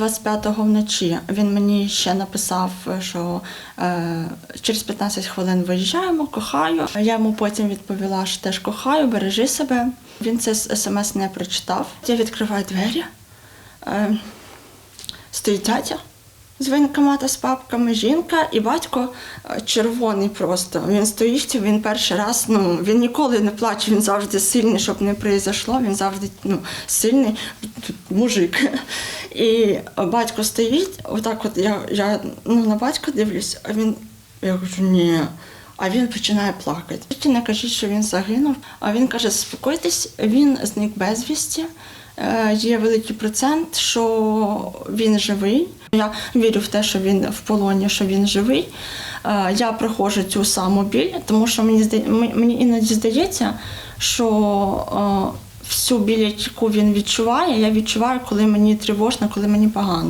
25-го вночі він мені ще написав, що е, через 15 хвилин виїжджаємо, кохаю. Я йому потім відповіла, що теж кохаю, бережи себе. Він це смс не прочитав. Я відкриваю двері. Е, стоїть дядя з воєнкомата з папками, жінка і батько е, червоний просто. Він стоїть, він перший раз, ну він ніколи не плаче, він завжди сильний, щоб не произошло, він завжди ну, сильний мужик. І батько стоїть, отак от я, я ну, на батька дивлюсь, а він, я кажу, ні. А він починає плакати. Тільки не кажіть, що він загинув. А він каже: заспокойтесь, він зник безвісті. Е, Є великий процент, що він живий. Я вірю в те, що він в полоні, що він живий. Е, Я проходжу цю саму біль, тому що мені мені іноді здається, що е, всю біль, яку він відчуває, я відчуваю, коли мені тривожно, коли мені погано.